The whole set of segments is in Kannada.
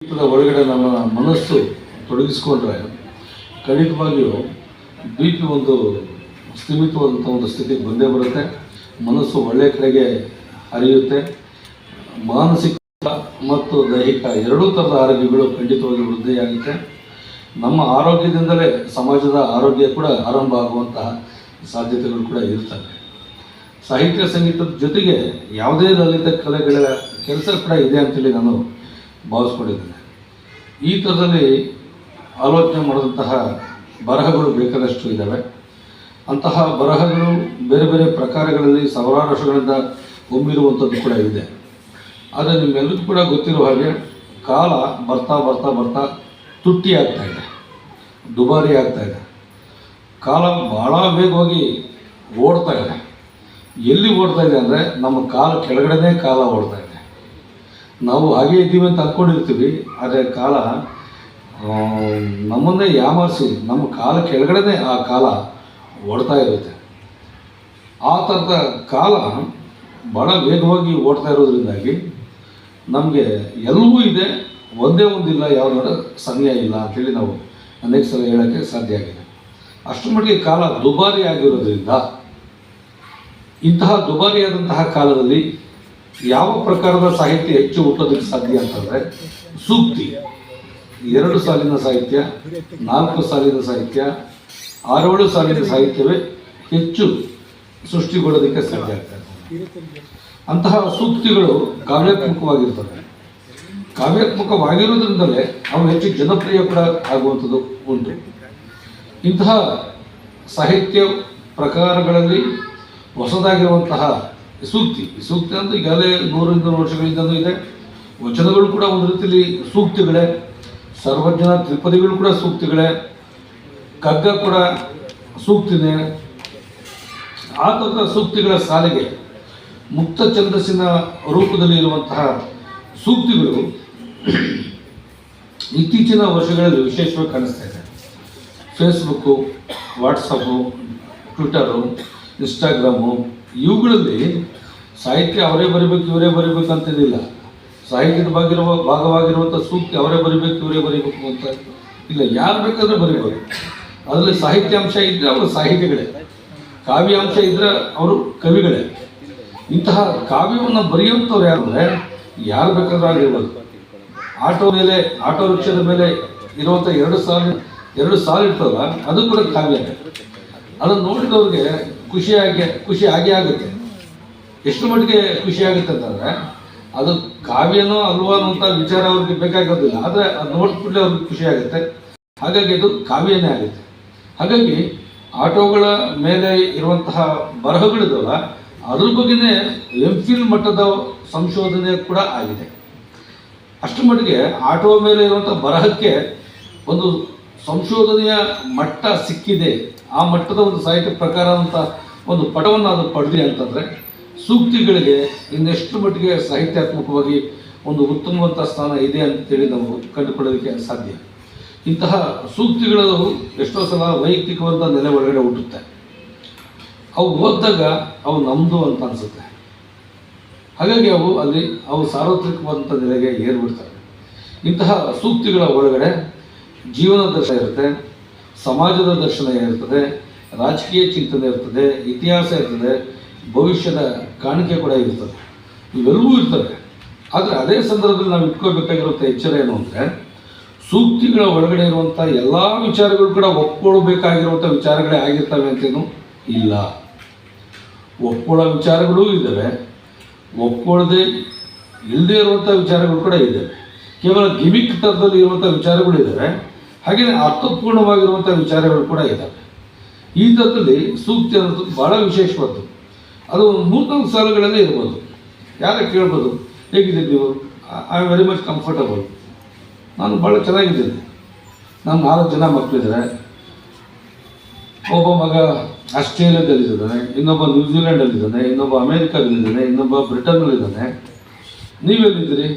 ಜೀವಿತದ ಒಳಗಡೆ ನಮ್ಮ ಮನಸ್ಸು ತೊಡಗಿಸ್ಕೊಂಡ್ರೆ ಖಂಡಿತವಾಗಿಯೂ ಬಿ ಪಿ ಒಂದು ಸ್ಥಿಮಿತವಾದಂಥ ಒಂದು ಸ್ಥಿತಿಗೆ ಬಂದೇ ಬರುತ್ತೆ. ಮನಸ್ಸು ಒಳ್ಳೆಯ ಕಡೆಗೆ ಹರಿಯುತ್ತೆ. ಮಾನಸಿಕ ಮತ್ತು ದೈಹಿಕ ಎರಡೂ ಥರದ ಆರೋಗ್ಯಗಳು ಖಂಡಿತವಾಗಿ ವೃದ್ಧಿಯಾಗುತ್ತೆ. ನಮ್ಮ ಆರೋಗ್ಯದಿಂದಲೇ ಸಮಾಜದ ಆರೋಗ್ಯ ಕೂಡ ಆರಂಭ ಆಗುವಂತಹ ಸಾಧ್ಯತೆಗಳು ಕೂಡ ಇರ್ತವೆ. ಸಾಹಿತ್ಯ, ಸಂಗೀತದ ಜೊತೆಗೆ ಯಾವುದೇ ಲಲಿತ ಕಲೆಗಳ ಕೆಲಸ ಕೂಡ ಇದೆ ಅಂತೇಳಿ ನಾನು ಭಾವಿಸ್ಕೊಂಡಿದ್ದೇನೆ. ಈ ಥರದಲ್ಲಿ ಆಲೋಚನೆ ಮಾಡಿದಂತಹ ಬರಹಗಳು ಬೇಕಾದಷ್ಟು ಇದ್ದಾವೆ. ಅಂತಹ ಬರಹಗಳು ಬೇರೆ ಬೇರೆ ಪ್ರಕಾರಗಳಲ್ಲಿ ಸಾವಿರಾರು ವರ್ಷಗಳಿಂದ ಹೊಂಬಿರುವಂಥದ್ದು ಕೂಡ ಇದೆ. ಆದರೆ ನಿಮ್ಮೆಲ್ಲರಿಗೂ ಕೂಡ ಗೊತ್ತಿರುವ ಹಾಗೆ ಕಾಲ ಬರ್ತಾ ಬರ್ತಾ ಬರ್ತಾ ತುಟ್ಟಿ ಆಗ್ತಾ ಇದೆ. ದುಬಾರಿ ಆಗ್ತಾ ಇದೆ. ಕಾಲ ಭಾಳ ವೇಗವಾಗಿ ಓಡ್ತಾ ಇದೆ. ಎಲ್ಲಿ ಓಡ್ತಾ ಇದೆ ಅಂದರೆ ನಮ್ಮ ಕಾಲ ಕೆಳಗಡೆನೇ ಕಾಲ ಓಡ್ತಾ ಇದೆ. ನಾವು ಹಾಗೆ ಇದ್ದೀವಿ ಅಂತ ಅಂದ್ಕೊಂಡಿರ್ತೀವಿ, ಆದರೆ ಕಾಲ ನಮ್ಮನ್ನೇ ಯಾಮಾರಿಸಿ, ನಮ್ಮ ಕಾಲ ಕೆಳಗಡೆನೇ ಆ ಕಾಲ ಓಡ್ತಾ ಇರುತ್ತೆ. ಆ ಥರದ ಕಾಲ ಬಹಳ ವೇಗವಾಗಿ ಓಡ್ತಾ ಇರೋದ್ರಿಂದಾಗಿ ನಮಗೆ ಎಲ್ಲವೂ ಇದೆ, ಒಂದೇ ಒಂದಿಲ್ಲ ಯಾವುದಾದ್ರು ಸಮಯ ಇಲ್ಲ ಅಂತೇಳಿ ನಾವು ಅನೇಕ ಸಲ ಹೇಳೋಕ್ಕೆ ಸಾಧ್ಯ ಆಗಿದೆ. ಅಷ್ಟರ ಮಟ್ಟಿಗೆ ಕಾಲ ದುಬಾರಿ ಆಗಿರೋದ್ರಿಂದ, ಇಂತಹ ದುಬಾರಿಯಾದಂತಹ ಕಾಲದಲ್ಲಿ ಯಾವ ಪ್ರಕಾರದ ಸಾಹಿತ್ಯ ಹೆಚ್ಚು ಹುಟ್ಟೋದಕ್ಕೆ ಸಾಧ್ಯ ಅಂತಂದರೆ ಸೂಕ್ತಿ. ಎರಡು ಸಾಲಿನ ಸಾಹಿತ್ಯ, ನಾಲ್ಕು ಸಾಲಿನ ಸಾಹಿತ್ಯ, ಆರೇಳು ಸಾಲಿನ ಸಾಹಿತ್ಯವೇ ಹೆಚ್ಚು ಸೃಷ್ಟಿಗೊಳ್ಳೋದಕ್ಕೆ ಸಾಧ್ಯ ಆಗ್ತದೆ. ಅಂತಹ ಸೂಕ್ತಿಗಳು ಕಾವ್ಯಾತ್ಮಕವಾಗಿರ್ತವೆ. ಕಾವ್ಯಾತ್ಮಕವಾಗಿರುವುದರಿಂದಲೇ ಅವು ಹೆಚ್ಚು ಜನಪ್ರಿಯ ಕೂಡ ಆಗುವಂಥದ್ದು ಉಂಟು. ಇಂತಹ ಸಾಹಿತ್ಯ ಪ್ರಕಾರಗಳಲ್ಲಿ ಹೊಸದಾಗಿರುವಂತಹ ಸೂಕ್ತಿ ಸೂಕ್ತಿ ಅಂತ ಈಗಾಗಲೇ ನೂರಿಂದ ವರ್ಷಗಳಿಂದಲೂ ಇದೆ. ವಚನಗಳು ಕೂಡ ಒಂದು ರೀತಿಯಲ್ಲಿ ಸೂಕ್ತಿಗಳೇ. ಸರ್ವಜನ ತ್ರಿಪದಿಗಳು ಕೂಡ ಸೂಕ್ತಿಗಳೇ. ಕಗ್ಗ ಕೂಡ ಸೂಕ್ತಿನೇ. ಆ ಥರದ ಸೂಕ್ತಿಗಳ ಸಾಲಿಗೆ ಮುಕ್ತ ಛಂದಸ್ಸಿನ ರೂಪದಲ್ಲಿ ಇರುವಂತಹ ಸೂಕ್ತಿಗಳು ಇತ್ತೀಚಿನ ವರ್ಷಗಳಲ್ಲಿ ವಿಶೇಷವಾಗಿ ಕಾಣಿಸ್ತಾ ಇದೆ. ಫೇಸ್ಬುಕ್ಕು ವಾಟ್ಸಪ್ಪು ಟ್ವಿಟರು ಇನ್ಸ್ಟಾಗ್ರಾಮು ಇವುಗಳಲ್ಲಿ ಸಾಹಿತ್ಯ ಅವರೇ ಬರಿಬೇಕು, ಇವರೇ ಬರಿಬೇಕು ಅಂತೇನಿಲ್ಲ ಸಾಹಿತ್ಯದ ಭಾಗಿರುವ ಭಾಗವಾಗಿರುವಂಥ ಸೂಕ್ತಿ ಅವರೇ ಬರಿಬೇಕು, ಇವರೇ ಬರಿಬೇಕು ಅಂತ ಇಲ್ಲ, ಯಾರು ಬೇಕಾದ್ರೆ ಬರಿಬೋದು. ಅದರಲ್ಲಿ ಸಾಹಿತ್ಯಾಂಶ ಇದ್ದರೆ ಅವರು ಸಾಹಿತಿಗಳೇ. ಕಾವ್ಯಾಂಶ ಇದ್ದರೆ ಅವರು ಕವಿಗಳೇ. ಇಂತಹ ಕಾವ್ಯವನ್ನು ಬರೆಯುವಂಥವ್ರು ಯಾರು ಅಂದರೆ ಯಾರು ಬೇಕಾದ್ರೂ ಆಗಿರ್ಬೋದು. ಆಟೋ ಮೇಲೆ, ಆಟೋ ರಿಕ್ಷಾದ ಮೇಲೆ ಇರುವಂಥ ಎರಡು ಸಾಲು ಎರಡು ಸಾಲ ಇರ್ತಲ್ಲ ಅದು ಕೂಡ ಕಾವ್ಯ. ಅದನ್ನು ನೋಡಿದವ್ರಿಗೆ ಖುಷಿಯಾಗಿ ಖುಷಿ ಆಗೇ ಆಗುತ್ತೆ. ಎಷ್ಟು ಮಟ್ಟಿಗೆ ಖುಷಿ ಆಗುತ್ತೆ ಅಂತಂದರೆ, ಅದು ಕಾವ್ಯನೋ ಅಲ್ವೋ ಅಂತ ವಿಚಾರ ಅವ್ರಿಗೆ ಬೇಕಾಗೋದಿಲ್ಲ. ಆದರೆ ಅದು ನೋಡ್ಬಿಟ್ಟು ಅವ್ರಿಗೆ ಖುಷಿ ಆಗುತ್ತೆ. ಹಾಗಾಗಿ ಅದು ಕಾವ್ಯನೇ ಆಗುತ್ತೆ. ಹಾಗಾಗಿ ಆಟೋಗಳ ಮೇಲೆ ಇರುವಂತಹ ಬರಹಗಳಿದಾವಲ್ಲ, ಅದ್ರ ಬಗ್ಗೆನೇ ಎಂ ಮಟ್ಟದ ಸಂಶೋಧನೆ ಕೂಡ ಆಗಿದೆ. ಅಷ್ಟು ಮಟ್ಟಿಗೆ ಆಟೋ ಮೇಲೆ ಇರುವಂಥ ಬರಹಕ್ಕೆ ಒಂದು ಸಂಶೋಧನೆಯ ಮಟ್ಟ ಸಿಕ್ಕಿದೆ. ಆ ಮಟ್ಟದ ಒಂದು ಸಾಹಿತ್ಯ ಪ್ರಕಾರ ಅಂತ ಒಂದು ಪಟವನ್ನು ಅದು ಪಡೆದಿದೆ ಅಂತಂದರೆ ಸೂಕ್ತಿಗಳಿಗೆ ಇನ್ನೆಷ್ಟು ಮಟ್ಟಿಗೆ ಸಾಹಿತ್ಯಾತ್ಮಕವಾಗಿ ಒಂದು ಉತ್ತಮವಂತ ಸ್ಥಾನ ಇದೆ ಅಂತೇಳಿ ನಾವು ಕಂಡುಕೊಳ್ಳೋದಕ್ಕೆ ಸಾಧ್ಯ. ಇಂತಹ ಸೂಕ್ತಿಗಳು ಎಷ್ಟೋ ಸಲ ವೈಯಕ್ತಿಕವಾದ ನೆಲೆ ಒಳಗಡೆ ಹುಟ್ಟುತ್ತೆ. ಅವು ಓದಿದಾಗ ಅವು ನಮ್ಮದು ಅಂತ ಅನಿಸುತ್ತೆ. ಹಾಗಾಗಿ ಅವು ಅಲ್ಲಿ ಅವು ಸಾರ್ವತ್ರಿಕವಾದಂಥ ನೆಲೆಗೆ ಏರ್ಬಿಡ್ತವೆ. ಇಂತಹ ಸೂಕ್ತಿಗಳ ಒಳಗಡೆ ಜೀವನ ದರ್ಶನ ಇರುತ್ತೆ, ಸಮಾಜದ ದರ್ಶನ ಇರ್ತದೆ ರಾಜಕೀಯ ಚಿಂತನೆ ಇರ್ತದೆ, ಇತಿಹಾಸ ಇರ್ತದೆ, ಭವಿಷ್ಯದ ಕಾಣಿಕೆ ಕೂಡ ಇರ್ತದೆ. ಇವೆಲ್ಲವೂ ಇರ್ತವೆ. ಆದರೆ ಅದೇ ಸಂದರ್ಭದಲ್ಲಿ ನಾವು ಇಟ್ಕೋಬೇಕಾಗಿರುವಂಥ ಎಚ್ಚರ ಏನು ಅಂದರೆ, ಸೂಕ್ತಿಗಳ ಒಳಗಡೆ ಇರುವಂಥ ಎಲ್ಲ ವಿಚಾರಗಳು ಕೂಡ ಒಪ್ಕೊಳ್ಬೇಕಾಗಿರುವಂಥ ವಿಚಾರಗಳೇ ಆಗಿರ್ತವೆ ಅಂತೇನು ಇಲ್ಲ. ಒಪ್ಕೊಳ್ಳೋ ವಿಚಾರಗಳೂ ಇದ್ದಾವೆ ಒಪ್ಕೊಳ್ಳದೆ ಇಲ್ಲದೇ ಇರುವಂಥ ವಿಚಾರಗಳು ಕೂಡ ಇದ್ದಾವೆ. ಕೇವಲ ಗಿಮಿಕ್ ಥರದಲ್ಲಿ ಇರುವಂಥ ವಿಚಾರಗಳು ಇದ್ದಾವೆ ಹಾಗೆಯೇ ಅರ್ಥಪೂರ್ಣವಾಗಿರುವಂಥ ವಿಚಾರಗಳು ಕೂಡ ಇದ್ದಾವೆ ಈ ತರದಲ್ಲಿ ಸೂಕ್ತಿ ಅನ್ನೋದು ಬಹಳ ವಿಶೇಷವಾದ್ದು. ಅದು ಮೂರ್ನಾಲ್ಕು ಸಾಲುಗಳಲ್ಲೇ ಇರ್ಬೋದು. ಯಾರೇ ಕೇಳ್ಬೋದು ಹೇಗಿದ್ದೀರಿ ನೀವು? ಐ ವೆರಿ ಮಚ್ ಕಂಫರ್ಟಬಲ್ ನಾನು ಭಾಳ ಚೆನ್ನಾಗಿದ್ದೀನಿ. ನಾನು ನಾಲ್ಕು ಜನ ಮಕ್ಕಳಿದ್ದಾರೆ ಒಬ್ಬ ಮಗ ಆಸ್ಟ್ರೇಲಿಯಾದಲ್ಲಿದ್ದಾನೆ, ಇನ್ನೊಬ್ಬ ನ್ಯೂಜಿಲೆಂಡಲ್ಲಿದ್ದಾನೆ ಇನ್ನೊಬ್ಬ ಅಮೇರಿಕಾದಲ್ಲಿದ್ದಾನೆ, ಇನ್ನೊಬ್ಬ ಬ್ರಿಟನ್ನಲ್ಲಿದ್ದಾನೆ. ನೀವೆಲ್ಲಿದ್ದೀರಿ?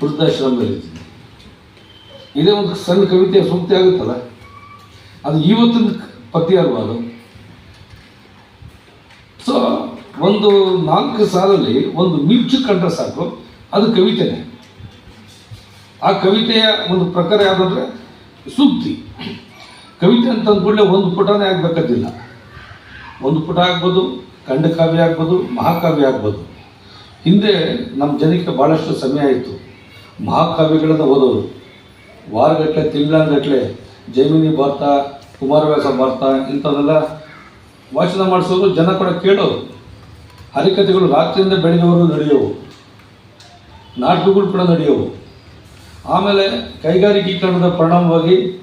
ವೃದ್ಧಾಶ್ರಮದಲ್ಲಿದ್ದೀನಿ ಇದೇ ಒಂದು ಸಣ್ಣ ಕವಿತೆಯ ಸೂಕ್ತಿ ಆಗುತ್ತಲ್ಲ? ಅದು ಇವತ್ತಿನ ಪದ್ಯ ಅಲ್ವಾ ಅದು? ಸೊ ಒಂದು ನಾಲ್ಕು ಸಾಲಲ್ಲಿ ಒಂದು ಮಿಂಚು ಕಂಡ್ರೆ ಸಾಕು, ಅದು ಕವಿತೆನೆ. ಆ ಕವಿತೆಯ ಒಂದು ಪ್ರಕಾರ ಯಾವುದಂದ್ರೆ ಸೂಕ್ತಿ ಕವಿತೆ ಅಂತ ಅಂದ್ಕೂಡಲೇ ಒಂದು ಪುಟನೇ ಆಗಬೇಕಾದಿಲ್ಲ. ಒಂದು ಪುಟ ಆಗ್ಬೋದು ಖಂಡಕಾವ್ಯ ಆಗ್ಬೋದು, ಮಹಾಕಾವ್ಯ ಆಗ್ಬೋದು. ಹಿಂದೆ ನಮ್ಮ ಜನಕ್ಕೆ ಭಾಳಷ್ಟು ಸಮಯ ಆಯಿತು. ಮಹಾಕಾವ್ಯಗಳನ್ನು ಓದೋರು. ವಾರಗಟ್ಟಲೆ, ತಿಂಗಳಂಗಟ್ಟಲೆ ಜೈಮಿನಿ ಬರ್ತಾ, ಕುಮಾರವ್ಯಾಸ ಬರ್ತಾ ಇಂಥದ್ದೆಲ್ಲ ವಾಚನ ಮಾಡಿಸೋದು ಜನ ಕೂಡ ಕೇಳೋರು. ಹರಿಕತೆಗಳು ರಾತ್ರಿಯಿಂದ ಬೆಳಗ್ಗೆವರೆಗೂ ನಡೆಯೋವು. ನಾಟಕಗಳು ಕೂಡ ನಡೆಯೋವು. ಆಮೇಲೆ ಕೈಗಾರಿಕೀಕರಣದ ಪರಿಣಾಮವಾಗಿ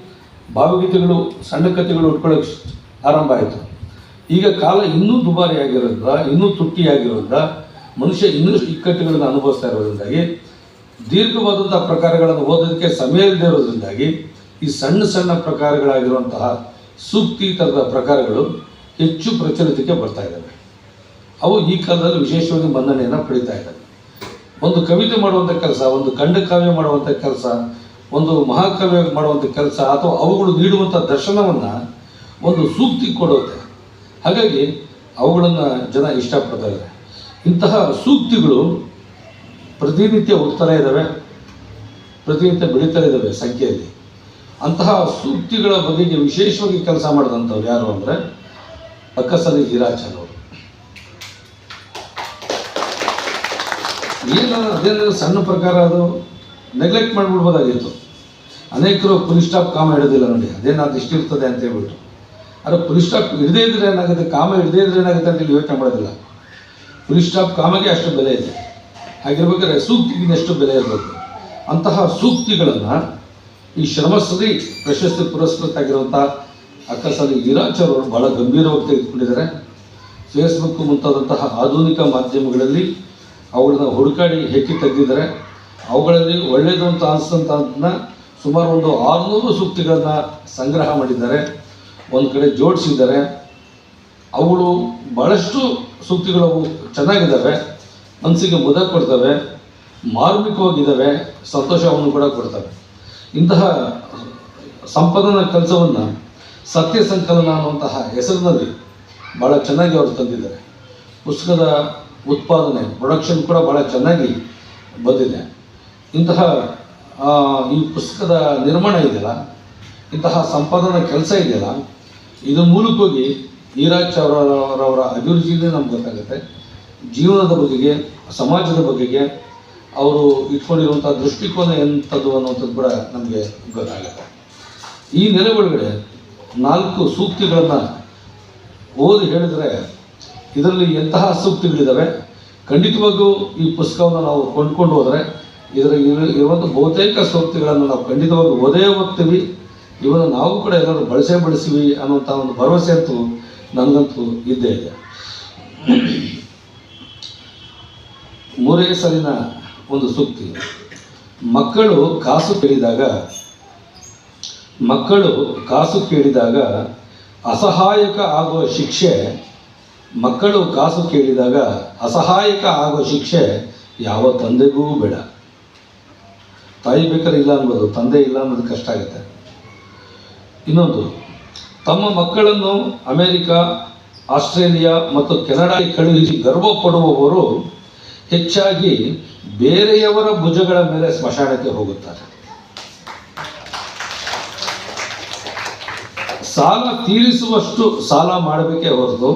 ಭಾವಗೀತೆಗಳು, ಸಣ್ಣ ಕಥೆಗಳು ಉಟ್ಕೊಳ್ಳೋಕೆ ಆರಂಭ ಆಯಿತು. ಈಗ ಕಾಲ ಇನ್ನೂ ದುಬಾರಿ ಆಗಿರೋದ್ರಿಂದ ಇನ್ನೂ ತುಟ್ಟಿಯಾಗಿರೋದ್ರಿಂದ ಮನುಷ್ಯ ಇನ್ನೂ ಇಕ್ಕಟ್ಟುಗಳನ್ನು ಅನುಭವಿಸ್ತಾ ಇರೋದ್ರಿಂದಾಗಿ ದೀರ್ಘವಾದಂಥ ಪ್ರಕಾರಗಳನ್ನು ಓದೋದಕ್ಕೆ ಸಮಯ ಇಲ್ಲದೆ ಇರೋದ್ರಿಂದಾಗಿ ಈ ಸಣ್ಣ ಸಣ್ಣ ಪ್ರಕಾರಗಳಾಗಿರುವಂತಹ ಸೂಕ್ತಿ ಥರದ ಪ್ರಕಾರಗಳು ಹೆಚ್ಚು ಪ್ರಚಲಿತಕ್ಕೆ ಬರ್ತಾ ಇದ್ದಾವೆ. ಅವು ಈ ಕಾಲದಲ್ಲಿ ವಿಶೇಷವಾಗಿ ಮನ್ನಣೆಯನ್ನು ಪಡಿತಾ ಇದ್ದಾವೆ. ಒಂದು ಕವಿತೆ ಮಾಡುವಂಥ ಕೆಲಸ, ಒಂದು ಖಂಡಕಾವ್ಯ ಮಾಡುವಂಥ ಕೆಲಸ, ಒಂದು ಮಹಾಕಾವ್ಯ ಮಾಡುವಂಥ ಕೆಲಸ ಅಥವಾ ಅವುಗಳು ನೀಡುವಂಥ ದರ್ಶನವನ್ನು ಒಂದು ಸೂಕ್ತಿ ಕೊಡುತ್ತೆ ಹಾಗಾಗಿ ಅವುಗಳನ್ನು ಜನ ಇಷ್ಟಪಡ್ತಾ ಇದ್ದಾರೆ. ಇಂತಹ ಸೂಕ್ತಿಗಳು ಪ್ರತಿನಿತ್ಯ ಹೋಗ್ತಾನೆ ಇದ್ದಾವೆ. ಪ್ರತಿನಿತ್ಯ ಬೆಳೀತಾ ಇದ್ದಾವೆ ಸಂಖ್ಯೆಯಲ್ಲಿ. ಅಂತಹ ಸೂಕ್ತಿಗಳ ಬಗೆಗೆ ವಿಶೇಷವಾಗಿ ಕೆಲಸ ಮಾಡಿದಂಥವ್ರು ಯಾರು ಅಂದರೆ ಅಕ್ಕಸರಿ ಹಿರಾಚನ್ ಅವರು. ಏನು ಅದೇನು ಸಣ್ಣ ಪ್ರಕಾರ ಅದು ನೆಗ್ಲೆಕ್ಟ್ ಮಾಡಿಬಿಡ್ಬೋದಾಗಿತ್ತು. ಅನೇಕರು ಪುಲಿ ಸ್ಟಾಪ್ ಕಾಮ ಹಿಡಿದಿಲ್ಲ ನೋಡಿ ಅದೇನು ಅದು ಇಷ್ಟಿರ್ತದೆ ಅಂತ ಹೇಳ್ಬಿಟ್ಟು. ಆದರೆ ಪುಲಿ ಸ್ಟಾಪ್ ಹಿಡದೇ ಇದ್ರೆ ಏನಾಗುತ್ತೆ? ಕಾಮ ಹಿಡದೇ ಇದ್ರೆ ಏನಾಗುತ್ತೆ ಅಂತೇಳಿ ಯೋಚನೆ ಮಾಡೋದಿಲ್ಲ. ಪುಲಿ ಸ್ಟಾಪ್ ಕಾಮಗೆ ಅಷ್ಟು ಬೆಲೆ ಇದೆ. ಹಾಗಿರ್ಬೇಕಾದ್ರೆ ಸೂಕ್ತಿಗಿನಷ್ಟು ಬೆಲೆ ಇರಬೇಕು? ಅಂತಹ ಸೂಕ್ತಿಗಳನ್ನು ಈ ಶ್ರಮಶ್ರೀ ಪ್ರಶಸ್ತಿ ಪುರಸ್ಕೃತ ಆಗಿರುವಂಥ ಅಕ್ಕಸಾಲಿ ವೀರಾಚಾರ್ ಅವರು ಬಹಳ ಗಂಭೀರವಾಗಿ ತೆಗೆದುಕೊಂಡಿದ್ದಾರೆ. ಫೇಸ್ಬುಕ್ ಮುಂತಾದಂತಹ ಆಧುನಿಕ ಮಾಧ್ಯಮಗಳಲ್ಲಿ ಅವುಗಳನ್ನ ಹುಡುಕಾಡಿ ಹೆಕ್ಕಿ ತೆಗೆದಿದ್ದಾರೆ. ಅವುಗಳಲ್ಲಿ ಒಳ್ಳೆಯದು ಅಂತ ಅನಿಸ್ತಂತನ್ನ ಸುಮಾರು ಒಂದು ಆರುನೂರು ಸೂಕ್ತಿಗಳನ್ನು ಸಂಗ್ರಹ ಮಾಡಿದ್ದಾರೆ. ಒಂದು ಕಡೆ ಜೋಡಿಸಿದ್ದಾರೆ. ಅವುಗಳು ಭಾಳಷ್ಟು ಸೂಕ್ತಿಗಳು ಚೆನ್ನಾಗಿದ್ದಾವೆ. ಮನಸ್ಸಿಗೆ ಮುದ ಕೊಡ್ತವೆ ಮಾರ್ಮಿಕವಾಗಿದ್ದಾವೆ ಸಂತೋಷವನ್ನು ಕೂಡ ಕೊಡ್ತವೆ. ಇಂತಹ ಸಂಪದನ ಕೆಲಸವನ್ನು ಸತ್ಯ ಸಂಕಲನ ಅನ್ನುವಂತಹ ಹೆಸರಿನಲ್ಲಿ ಭಾಳ ಚೆನ್ನಾಗಿ ಅವರು ತಂದಿದ್ದಾರೆ. ಪುಸ್ತಕದ ಉತ್ಪಾದನೆ ಪ್ರೊಡಕ್ಷನ್ ಕೂಡ ಭಾಳ ಚೆನ್ನಾಗಿ ಬಂದಿದೆ. ಇಂತಹ ಈ ಪುಸ್ತಕದ ನಿರ್ಮಾಣ ಇದೆಯಲ್ಲ, ಇಂತಹ ಸಂಪಾದನಾ ಕೆಲಸ ಇದೆಯಲ್ಲ, ಇದು ಮೂಲಕವಾಗಿ ನೀರಾಜ್ ಅವರವರ ಅಭಿರುಚಿನೇ ನಮ್ಗೆ ಗೊತ್ತಾಗುತ್ತೆ. ಜೀವನದ ಬಗೆಗೆ, ಸಮಾಜದ ಬಗೆಗೆ ಅವರು ಇಟ್ಕೊಂಡಿರುವಂಥ ದೃಷ್ಟಿಕೋನ ಎಂಥದ್ದು ಅನ್ನುವಂಥದ್ದು ಕೂಡ ನಮಗೆ ಗೊತ್ತಾಗುತ್ತೆ. ಈ ನೆಲೆ ಒಳಗಡೆ ನಾಲ್ಕು ಸೂಕ್ತಿಗಳನ್ನು ಓದಿ ಹೇಳಿದರೆ ಇದರಲ್ಲಿ ಎಂತಹ ಸೂಕ್ತಿಗಳಿದ್ದಾವೆ ಖಂಡಿತವಾಗಿಯೂ ಈ ಪುಸ್ತಕವನ್ನು ನಾವು ಕೊಂಡ್ಕೊಂಡು ಹೋದರೆ ಇದರ ಇರು- ಇರುವಂಥ ಬಹುತೇಕ ಸೂಕ್ತಿಗಳನ್ನು ನಾವು ಖಂಡಿತವಾಗಿ ಓದೇ ಓದ್ತೀವಿ ಇವನ್ನು ನಾವು ಕೂಡ ಎಲ್ಲರೂ ಬಳಸೇ ಬಳಸ್ತೀವಿ ಅನ್ನುವಂಥ ಒಂದು ಭರವಸೆ ಅಂತೂ ನನಗಂತೂ ಇದ್ದೇ ಇದೆ. ಮೂರೇ ಸಾಲಿನ ಒಂದು ಸೂಕ್ತಿ. ಮಕ್ಕಳು ಕಾಸು ಕೇಳಿದಾಗ, ಮಕ್ಕಳು ಕಾಸು ಕೇಳಿದಾಗ ಅಸಹಾಯಕ ಆಗುವ ಶಿಕ್ಷೆ, ಮಕ್ಕಳು ಕಾಸು ಕೇಳಿದಾಗ ಅಸಹಾಯಕ ಆಗುವ ಶಿಕ್ಷೆ ಯಾವ ತಂದೆಗೂ ಬೇಡ. ತಾಯಿ ಬೇಕಾದ್ರೆ ಇಲ್ಲ ಅನ್ಬೋದು ತಂದೆ ಇಲ್ಲ ಅನ್ನೋದು ಕಷ್ಟ ಆಗುತ್ತೆ. ಇನ್ನೊಂದು, ತಮ್ಮ ಮಕ್ಕಳನ್ನು ಅಮೇರಿಕಾ, ಆಸ್ಟ್ರೇಲಿಯಾ ಮತ್ತು ಕೆನಡಾಗೆ ಕಳುಹಿಸಿ ಗರ್ವ ಪಡುವವರು ಹೆಚ್ಚಾಗಿ ಬೇರೆಯವರ ಭುಜಗಳ ಮೇಲೆ ಸ್ಮಶಾನಕ್ಕೆ ಹೋಗುತ್ತಾರೆ. ಸಾಲ ತೀರಿಸುವಷ್ಟು ಸಾಲ ಮಾಡಬೇಕೇ ಹೊರತು,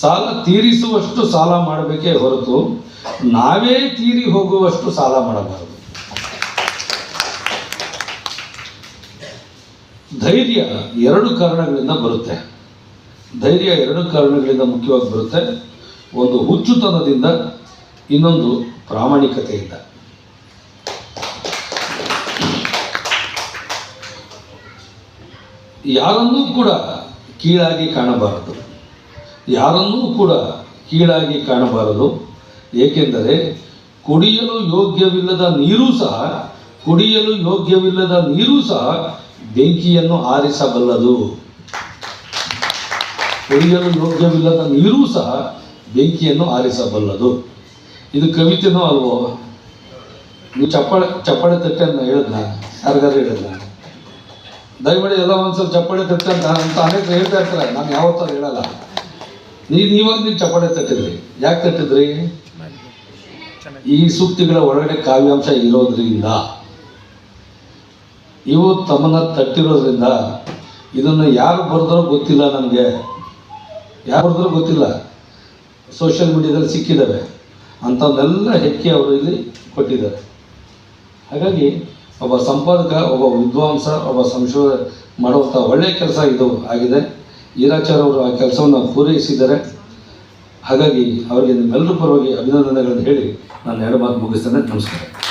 ಸಾಲ ತೀರಿಸುವಷ್ಟು ಸಾಲ ಮಾಡಬೇಕೇ ಹೊರತು ನಾವೇ ತೀರಿ ಹೋಗುವಷ್ಟು ಸಾಲ ಮಾಡಬಾರದು. ಧೈರ್ಯ ಎರಡು ಕಾರಣಗಳಿಂದ ಬರುತ್ತೆ. ಧೈರ್ಯ ಎರಡು ಕಾರಣಗಳಿಂದ ಮುಖ್ಯವಾಗಿ ಬರುತ್ತೆ. ಒಂದು ಹುಚ್ಚುತನದಿಂದ ಇನ್ನೊಂದು ಪ್ರಾಮಾಣಿಕತೆಯಿಂದ ಯಾರನ್ನೂ ಕೂಡ ಕೀಳಾಗಿ ಕಾಣಬಾರದು. ಯಾರನ್ನೂ ಕೂಡ ಕೀಳಾಗಿ ಕಾಣಬಾರದು. ಏಕೆಂದರೆ ಕುಡಿಯಲು ಯೋಗ್ಯವಿಲ್ಲದ ನೀರೂ ಸಹ, ಕುಡಿಯಲು ಯೋಗ್ಯವಿಲ್ಲದ ನೀರೂ ಸಹ ಬೆಂಕಿಯನ್ನು ಆರಿಸಬಲ್ಲದು. ಕುಡಿಯಲು ಯೋಗ್ಯವಿಲ್ಲದ ನೀರೂ ಸಹ ಬೆಂಕಿಯನ್ನು ಆರಿಸಬಲ್ಲದು. ಇದು ಕವಿತೆನೋ ಅಲ್ವೋ? ನೀವು ಚಪ್ಪಾಳೆ ಚಪ್ಪಾಳೆ ತಟ್ಟೆ ಅಂತ ಹೇಳಿದ್ನ? ಯಾರಿಗಾರು ಹೇಳಿದ್ನ? ದಯಮಾಡಿ ಎಲ್ಲ ಒಂದ್ಸಲ ಚಪ್ಪಾಳೆ ತಟ್ಟೆ ಅಂತ ಅಂತ ಅನೇಕ ಹೇಳ್ತಾ ಇರ್ತಾರೆ. ನಾನು ಯಾವತ್ತೂ ಹೇಳಲ್ಲ. ನೀವು ನೀವಾಗ ನೀವು ಚಪ್ಪಾಳೆ ತಟ್ಟಿದ್ರಿ. ಯಾಕೆ ತಟ್ಟಿದ್ರಿ? ಈ ಸೂಕ್ತಿಗಳ ಒಳಗಡೆ ಕಾವ್ಯಾಂಶ ಇರೋದ್ರಿಂದ, ಇವು ತಮ್ಮನ್ನ ತಟ್ಟಿರೋದ್ರಿಂದ ಇದನ್ನು ಯಾರು ಬರೆದ್ರೋ ಗೊತ್ತಿಲ್ಲ ನನಗೆ. ಯಾರು ಬರೆದ್ರು ಗೊತ್ತಿಲ್ಲ. ಸೋಷಿಯಲ್ ಮೀಡಿಯಾದಲ್ಲಿ ಸಿಕ್ಕಿದ್ದಾವೆ ಅಂಥವನ್ನೆಲ್ಲ ಹೆಕ್ಕಿ ಅವರು ಇಲ್ಲಿ ಕೊಟ್ಟಿದ್ದಾರೆ. ಹಾಗಾಗಿ ಒಬ್ಬ ಸಂಪಾದಕ, ಒಬ್ಬ ವಿದ್ವಾಂಸ, ಒಬ್ಬ ಸಂಶೋಧ ಮಾಡುವಂಥ ಒಳ್ಳೆಯ ಕೆಲಸ ಇದು ಆಗಿದೆ. ಈರಾಚಾರ್ ಅವರು ಆ ಕೆಲಸವನ್ನು ಪೂರೈಸಿದ್ದಾರೆ. ಹಾಗಾಗಿ ಅವರಿಗೆ ನಿಮ್ಮೆಲ್ಲರ ಪರವಾಗಿ ಅಭಿನಂದನೆಗಳನ್ನು ಹೇಳಿ ನಾನು ಎರಡು ಮಾತು ಮುಗಿಸ್ತೇನೆ. ನಮಸ್ಕಾರ.